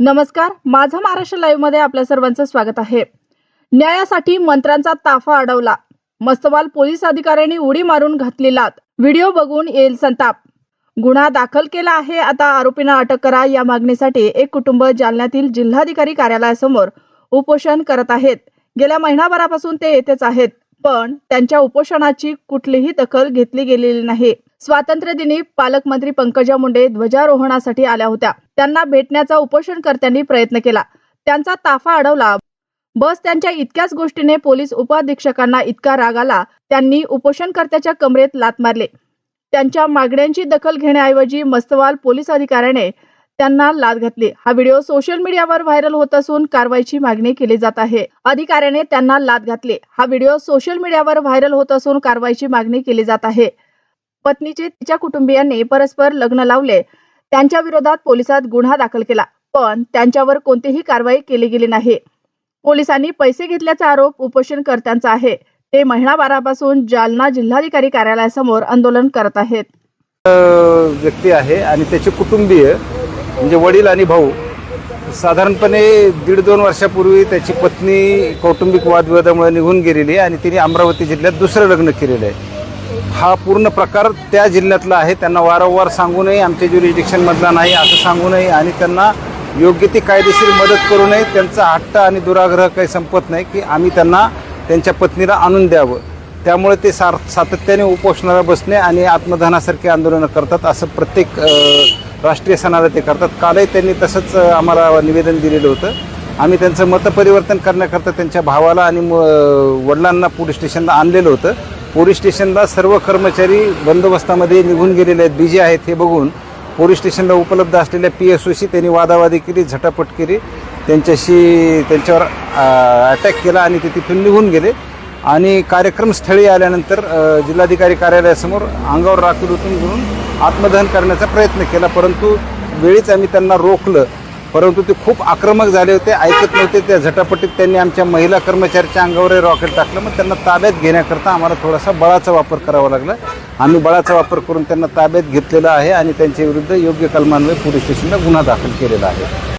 नमस्कार माझा महाराष्ट्र लाईव्हमध्ये आपल्या सर्वांचं स्वागत आहे. न्यायासाठी मंत्र्यांचा ताफा अडवला. मस्तवाल पोलीस अधिकाऱ्यांनी उडी मारून घातलेला व्हिडिओ बघून येईल संताप. गुन्हा दाखल केला आहे आता आरोपींना अटक करा या मागणीसाठी एक कुटुंब जालन्यातील जिल्हाधिकारी कार्यालयासमोर उपोषण करत आहेत. गेल्या महिनाभरापासून ते येथेच आहेत. पण त्यांच्या उपोषणाची कुठलीही दखल घेतली गेलेली नाही. स्वातंत्र्य दिनी पालकमंत्री पंकजा मुंडे ध्वजारोहणासाठी आल्या होत्या. त्यांना भेटण्याचा उपोषणकर्त्यांनी प्रयत्न केला. त्यांचा ताफा अडवला. बस त्यांच्या इतक्याच गोष्टीने पोलीस उपाधीक्षकांना इतका राग आला त्यांनी उपोषणकर्त्याच्या कमरेत लात मारले. त्यांच्या मागण्यांची दखल घेण्याऐवजी मस्तवाल पोलीस अधिकाऱ्याने त्यांना लाद घातली. हा व्हिडिओ सोशल मीडियावर व्हायरल होत असून कारवाईची मागणी केली जात आहे. अधिकाऱ्याने त्यांना लाद घातली. हा व्हिडिओ सोशल मीडियावर व्हायरल होत असून कारवाईची मागणी केली जात आहे. पत्नीचे तिच्या कुटुंबियांनी परस्पर लग्न लावले. त्यांच्या विरोधात पोलिसात गुन्हा दाखल केला पण त्यांच्यावर कोणतीही कारवाई केली गेली नाही. पोलिसांनी पैसे घेतल्याचा आरोप उपोषणकर्त्यांचा आहे. ते महिनाभरापासून जालना जिल्हाधिकारी कार्यालयासमोर आंदोलन करत आहेत. व्यक्ती आहे आणि त्याचे कुटुंबीय म्हणजे वडील आणि भाऊ साधारणपणे दीड दोन वर्षापूर्वी त्याची पत्नी कौटुंबिक वादविवादामुळे निघून गेलेली आहे आणि तिने अमरावती जिल्ह्यात दुसरं लग्न केलेलं आहे. हा पूर्ण प्रकार त्या जिल्ह्यातला आहे. त्यांना वारंवार सांगूनही आमच्या ज्युरिडिक्शनमधला नाही असं सांगू नये आणि त्यांना योग्य ती कायदेशीर मदत करूनही त्यांचा हट्ट आणि दुराग्रह काही संपत नाही की आम्ही त्यांना त्यांच्या पत्नीला आणून द्यावं. त्यामुळे ते सार सातत्याने उपोषणाला बसणे आणि आत्मदहनासारखे आंदोलनं करतात असं प्रत्येक राष्ट्रीय सणाला ते करतात. कालही त्यांनी तसंच आम्हाला निवेदन दिलेलं होतं. आम्ही त्यांचं मतपरिवर्तन करण्याकरता त्यांच्या भावाला आणि वडिलांना पोलीस स्टेशनला आणलेलं होतं. पोलीस स्टेशनला सर्व कर्मचारी बंदोबस्तामध्ये निघून गेलेले आहेत. बिजी आहेत हे बघून पोलीस स्टेशनला उपलब्ध असलेल्या पी एस ओशी त्यांनी वादावादी केली झटापट केली. त्यांच्याशी त्यांच्यावर अटॅक केला आणि ते तिथून निघून गेले. आणि कार्यक्रम स्थळी आल्यानंतर जिल्हाधिकारी कार्यालयासमोर अंगावर राखील उतून घेऊन आत्मदहन करण्याचा प्रयत्न केला. परंतु वेळीच आम्ही त्यांना रोखलं. परंतु ते खूप आक्रमक झाले होते ऐकत नव्हते. त्या झटापटीत त्यांनी आमच्या महिला कर्मचाऱ्याच्या अंगावर रॉकेट टाकलं. मग त्यांना ताब्यात घेण्याकरता आम्हाला थोडासा बळाचा वापर करावा लागला. आम्ही बळाचा वापर करून त्यांना ताब्यात घेतलेला आहे आणि त्यांच्या विरुद्ध योग्य कलमान्वये पोलीस स्टेशनला गुन्हा दाखल केलेला आहे.